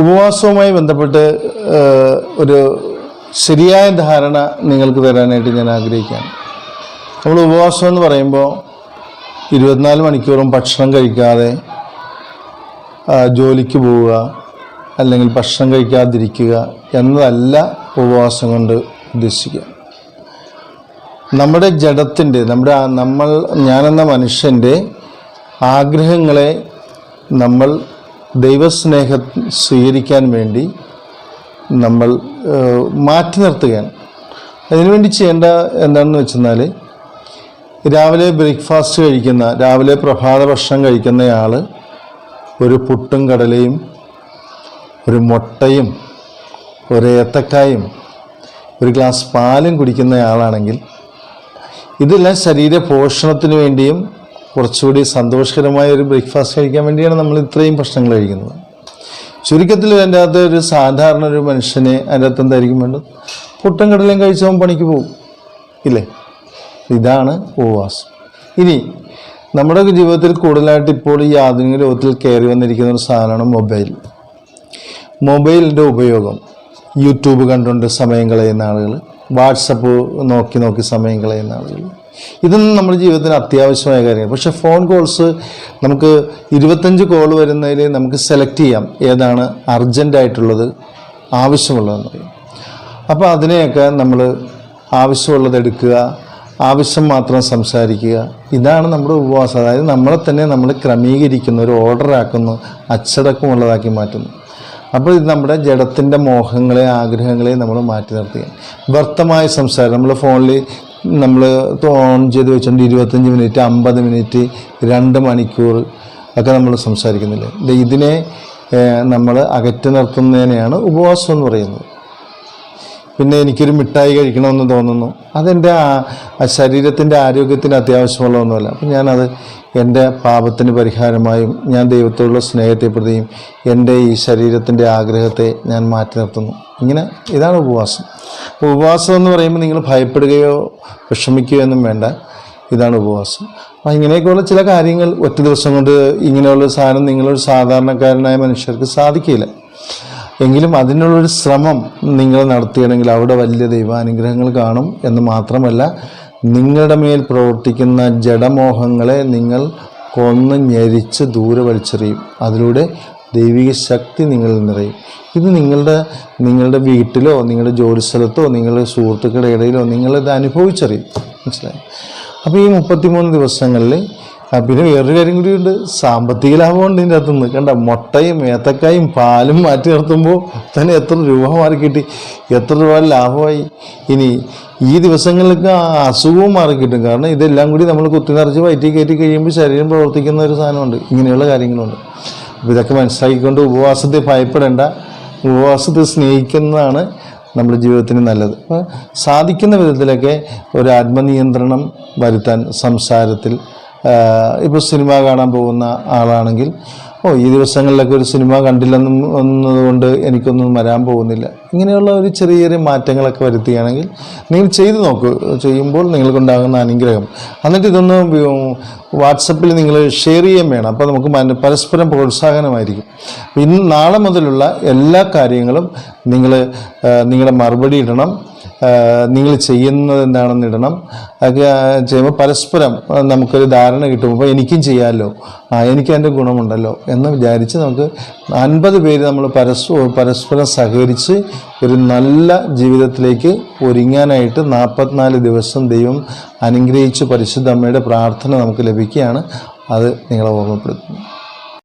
ഉപവാസവുമായി ബന്ധപ്പെട്ട് ഒരു ശരിയായ ധാരണ നിങ്ങൾക്ക് തരാനായിട്ട് ഞാൻ ആഗ്രഹിക്കുകയാണ്. നമ്മൾ ഉപവാസം എന്ന് പറയുമ്പോൾ ഇരുപത്തിനാല് മണിക്കൂറും ഭക്ഷണം കഴിക്കാതെ ജോലിക്ക് പോവുക അല്ലെങ്കിൽ ഭക്ഷണം കഴിക്കാതിരിക്കുക എന്നതല്ല ഉപവാസം കൊണ്ട് ഉദ്ദേശിക്കുക. നമ്മുടെ ജഡത്തിന്റെ നമ്മുടെ നമ്മൾ ഞാനെന്ന മനുഷ്യന്റെ ആഗ്രഹങ്ങളെ നമ്മൾ ദൈവസ്നേഹം സ്വീകരിക്കാൻ വേണ്ടി നമ്മൾ മാറ്റി നിർത്തുകയാണ്. അതിനുവേണ്ടി ചെയ്യേണ്ട എന്താണെന്ന് വെച്ചെന്നാൽ രാവിലെ ബ്രേക്ക്ഫാസ്റ്റ് കഴിക്കുന്ന രാവിലെ പ്രഭാത ഭക്ഷണം കഴിക്കുന്നയാൾ ഒരു പുട്ടും കടലയും ഒരു മുട്ടയും ഒരു ഏത്തക്കായും ഒരു ഗ്ലാസ് പാലും കുടിക്കുന്നയാളാണെങ്കിൽ ഇതെല്ലാം ശരീര പോഷണത്തിന് വേണ്ടിയും കുറച്ചുകൂടി സന്തോഷകരമായ ഒരു ബ്രേക്ക്ഫാസ്റ്റ് കഴിക്കാൻ വേണ്ടിയാണ് നമ്മൾ ഇത്രയും ഭക്ഷണങ്ങൾ കഴിക്കുന്നത്. ചുരുക്കത്തിൽ എന്റെ അകത്ത് ഒരു സാധാരണ ഒരു മനുഷ്യനെ അതിന്റെ അകത്ത് എന്തായിരിക്കും വേണ്ടത്? പുട്ടും കടലയും കഴിച്ചവൻ പണിക്ക് പോകും. ഇല്ലേ? ഇതാണ് ഉപവാസം. ഇനി നമ്മുടെ ജീവിതത്തിൽ കൂടുതലായിട്ട് ഇപ്പോൾ ഈ ആധുനിക ലോകത്തിൽ കയറി വന്നിരിക്കുന്ന ഒരു സാധനമാണ് മൊബൈൽ. മൊബൈലിന്റെ ഉപയോഗം. യൂട്യൂബ് കണ്ടുകൊണ്ട് സമയം കളയുന്ന ആളുകൾ വാട്സപ്പ് നോക്കി നോക്കി സമയം കളയുന്ന ആളുകൾ. ഇതൊന്നും നമ്മുടെ ജീവിതത്തിന് അത്യാവശ്യമായ കാര്യമാണ്. പക്ഷേ ഫോൺ കോൾസ് നമുക്ക് ഇരുപത്തഞ്ച് കോൾ വരുന്നതിൽ നമുക്ക് സെലക്ട് ചെയ്യാം ഏതാണ് അർജന്റായിട്ടുള്ളത് ആവശ്യമുള്ളതെന്ന് പറയും. അപ്പോൾ അതിനെയൊക്കെ നമ്മൾ ആവശ്യമുള്ളത് എടുക്കുക ആവശ്യം മാത്രം സംസാരിക്കുക. ഇതാണ് നമ്മുടെ ഉപവാസം. അതായത് നമ്മളെ തന്നെ നമ്മൾ ക്രമീകരിക്കുന്നു ഒരു ഓർഡറാക്കുന്നു അച്ചടക്കമുള്ളതാക്കി മാറ്റുന്നു. അപ്പോൾ ഇത് നമ്മുടെ ജഡത്തിന്റെ മോഹങ്ങളെ ആഗ്രഹങ്ങളെ നമ്മൾ മാറ്റി നിർത്തുക വ്യർത്ഥമായ സംസാരം. നമ്മൾ ഫോണിൽ നമ്മൾ ഓൺ ചെയ്ത് വെച്ചിട്ടുണ്ട് ഇരുപത്തഞ്ച് മിനിറ്റ് അമ്പത് മിനിറ്റ് രണ്ട് മണിക്കൂർ ഒക്കെ നമ്മൾ സംസാരിക്കുന്നില്ല? ഇതിനെ നമ്മൾ അകറ്റി നിർത്തുന്നതിനെയാണ് ഉപവാസം എന്ന് പറയുന്നത്. പിന്നെ എനിക്കൊരു മിഠായി കഴിക്കണമെന്ന് തോന്നുന്നു. അതെന്റെ ശരീരത്തിന്റെ ആരോഗ്യത്തിന് അത്യാവശ്യമുള്ളതൊന്നുമല്ല അപ്പം ഞാനത് എന്റെ പാപത്തിന് പരിഹാരമായും ഞാൻ ദൈവത്തോടുള്ള സ്നേഹത്തെ പ്രതിയും എന്റെ ഈ ശരീരത്തിന്റെ ആഗ്രഹത്തെ ഞാൻ മാറ്റി നിർത്തുന്നു. ഇങ്ങനെ ഇതാണ് ഉപവാസം. ഉപവാസം എന്ന് പറയുമ്പോൾ നിങ്ങൾ ഭയപ്പെടുകയോ വിഷമിക്കുകയോ ഒന്നും വേണ്ട. ഇതാണ് ഉപവാസം. അപ്പം ഇങ്ങനെയൊക്കെയുള്ള ചില കാര്യങ്ങൾ ഒറ്റ ദിവസം കൊണ്ട് ഇങ്ങനെയുള്ള സാധനം നിങ്ങളൊരു സാധാരണക്കാരനായ മനുഷ്യർക്ക് സാധിക്കില്ല എങ്കിലും അതിനുള്ളൊരു ശ്രമം നിങ്ങൾ നടത്തുകയാണെങ്കിൽ അവിടെ വലിയ ദൈവാനുഗ്രഹങ്ങൾ കാണും എന്ന് മാത്രമല്ല നിങ്ങളുടെ മേൽ പ്രവർത്തിക്കുന്ന ജഡമോഹങ്ങളെ നിങ്ങൾ കൊന്ന് ഞെരിച്ച് ദൂരെ വലിച്ചെറിയും. അതിലൂടെ ദൈവിക ശക്തി നിങ്ങളിൽ നിറയും. ഇത് നിങ്ങളുടെ നിങ്ങളുടെ വീട്ടിലോ നിങ്ങളുടെ ജോലിസ്ഥലത്തോ നിങ്ങളുടെ സുഹൃത്തുക്കളുടെ ഇടയിലോ നിങ്ങളിത് അനുഭവിച്ചറിയും. മനസ്സിലായി? അപ്പോൾ ഈ മുപ്പത്തിമൂന്ന് ദിവസങ്ങളിൽ പിന്നെ വേറൊരു കാര്യം കൂടിയുണ്ട് സാമ്പത്തിക ലാഭമുണ്ട് ഇതിന്റെ അകത്തുനിന്ന്. കണ്ട? മുട്ടയും ഏത്തക്കായും പാലും മാറ്റി നിർത്തുമ്പോൾ തന്നെ എത്ര രൂപ മാറി കിട്ടി. എത്ര രൂപ ലാഭമായി. ഇനി ഈ ദിവസങ്ങളിലൊക്കെ അസുഖവും മാറി കിട്ടും. കാരണം ഇതെല്ലാം കൂടി നമ്മൾ കുത്തി നിറച്ച് വയറ്റി കയറ്റി കഴിയുമ്പോൾ ശരീരം പ്രവർത്തിക്കുന്ന ഒരു സാധനമുണ്ട്. ഇങ്ങനെയുള്ള കാര്യങ്ങളുണ്ട്. അപ്പോൾ ഇതൊക്കെ മനസ്സിലാക്കിക്കൊണ്ട് ഉപവാസത്തെ ഭയപ്പെടേണ്ട. ഉപവാസത്തെ സ്നേഹിക്കുന്നതാണ് നമ്മുടെ ജീവിതത്തിന് നല്ലത്. അപ്പോൾ സാധിക്കുന്ന വിധത്തിലൊക്കെ ഒരു ആത്മനിയന്ത്രണം വരുത്താൻ സംസാരത്തിൽ ഇപ്പോൾ സിനിമ കാണാൻ പോകുന്ന ആളാണെങ്കിൽ ഓ ഈ ദിവസങ്ങളിലൊക്കെ ഒരു സിനിമ കണ്ടില്ലെന്നും എന്നതുകൊണ്ട് എനിക്കൊന്നും വരാൻ പോകുന്നില്ല. ഇങ്ങനെയുള്ള ഒരു ചെറിയ ചെറിയ മാറ്റങ്ങളൊക്കെ വരുത്തുകയാണെങ്കിൽ നിങ്ങൾ ചെയ്തു നോക്കൂ. ചെയ്യുമ്പോൾ നിങ്ങൾക്കുണ്ടാകുന്ന അനുഗ്രഹം. എന്നിട്ട് ഇതൊന്ന് വാട്സപ്പിൽ നിങ്ങൾ ഷെയർ ചെയ്യാൻ വേണം. അപ്പോൾ നമുക്ക് പരസ്പരം പ്രോത്സാഹനമായിരിക്കും. ഇന്ന് നാളെ മുതലുള്ള എല്ലാ കാര്യങ്ങളും നിങ്ങൾ നിങ്ങളുടെ മറുപടി ഇടണം. നിങ്ങൾ ചെയ്യുന്നത് എന്താണെന്ന് ഇടണം. അതൊക്കെ ചെയ്യുമ്പോൾ പരസ്പരം നമുക്കൊരു ധാരണ കിട്ടുമ്പോൾ എനിക്കും ചെയ്യാമല്ലോ. ആ എനിക്ക് അതിന്റെ ഗുണമുണ്ടല്ലോ എന്ന് വിചാരിച്ച് നമുക്ക് അൻപത് പേര് നമ്മൾ പരസ്പ പരസ്പരം സഹകരിച്ച് ഒരു നല്ല ജീവിതത്തിലേക്ക് ഒരുങ്ങാനായിട്ട് നാൽപ്പത്തിനാല് ദിവസം ദൈവം അനുഗ്രഹിച്ച് പരിശുദ്ധ അമ്മയുടെ പ്രാർത്ഥന നമുക്ക് ലഭിക്കുകയാണ്. അത് നിങ്ങളെ ഓർമ്മപ്പെടുത്തുന്നു.